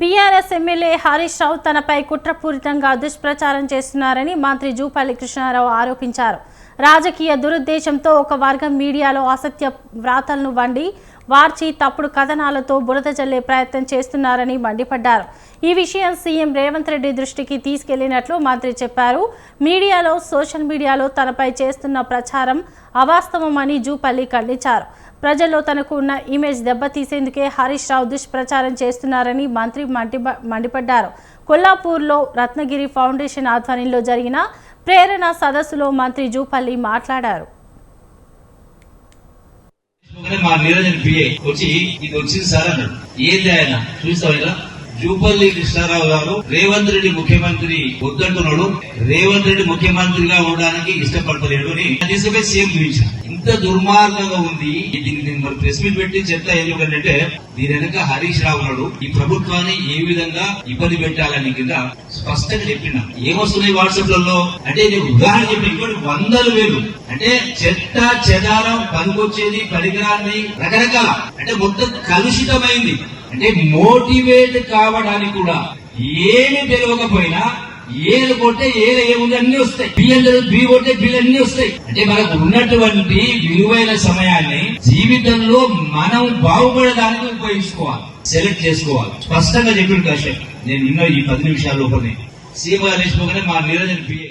BRS MLA Harish Rao తనపై కుట్రపూరితంగా దుష్ప్రచారం చేస్తున్నారని మంత్రి జూపల్లి కృష్ణారావు ఆరోపించారు. రాజకీయ దురుద్దేశంతో ఒక వర్గం మీడియాలో అసత్య వ్రాతలను వండి వార్చి తప్పుడు కథనాలతో బురద జల్లే ప్రయత్నం చేస్తున్నారని మండిపడ్డారు. ఈ విషయం సీఎం రేవంత్ రెడ్డి దృష్టికి తీసుకెళ్ళినట్లు మంత్రి చెప్పారు. మీడియాలో సోషల్ మీడియాలో తనపై చేస్తున్న ప్రచారం అవాస్తవమని జూపల్లి ఖండించారు. ప్రజల్లో తనకు ఉన్న ఇమేజ్ దెబ్బతీసేందుకే హరీష్ రావు దుష్ప్రచారం చేస్తున్నారని మంత్రి మండి మండిపడ్డారు. కొల్లాపూర్లో రత్నగిరి ఫౌండేషన్ ఆధ్వర్యంలో జరిగిన ప్రేరణ సదస్సులో మంత్రి జూపల్లి మాట్లాడారు. మా నిరంజన్ పిఏ వచ్చి ఇది వచ్చింది సార్ అన్నాడు. ఏంది ఆయన? చూస్తావు ఇలా? జూపల్లి కృష్ణారావు గారు రేవంత్ రెడ్డి ముఖ్యమంత్రి వద్దంటున్నాడు. రేవంత్ రెడ్డి ముఖ్యమంత్రిగా ఉండడానికి ఇష్టపడతలేడు అని తీసుకుపోయి సీఎం చూపించాను ఇంత దుర్మార్గంగా ఉంది. దీన్ని నేను మరి ప్రెస్ మీట్ పెట్టి చెప్తా ఎందుకంటే దీని వెనక హరీష్ రావు నాడు ఈ ప్రభుత్వాన్ని ఏ విధంగా ఇబ్బంది పెట్టాలని కింద స్పష్టంగా చెప్పిన. ఏమొస్తున్నాయి వాట్సాప్లలో అంటే నేను ఉదాహరణ చెప్పిన ఇంకోటి వందలు వేలు. అంటే చెత్త చెదారం పనికొచ్చేది పరికరాన్ని రకరకాల. అంటే మొత్తం కలుషితమైంది. అంటే మోటివేట్ కావడానికి కూడా ఏమి తెలియకపోయినా ఏలు కొట్టే ఏలు ఏముంది అన్ని వస్తాయి. బియ్యం బి కొట్టే బిల్లు అన్ని వస్తాయి. అంటే మనకు ఉన్నటువంటి విలువైన సమయాన్ని జీవితంలో మనం బాగుపడడానికి ఉపయోగించుకోవాలి. సెలెక్ట్ చేసుకోవాలి. స్పష్టంగా చెప్పిన కాశ్యప్ నేను విన్న ఈ పది నిమిషాల లోపలనే. సీమ గారు మా నీరజన్ పిఏ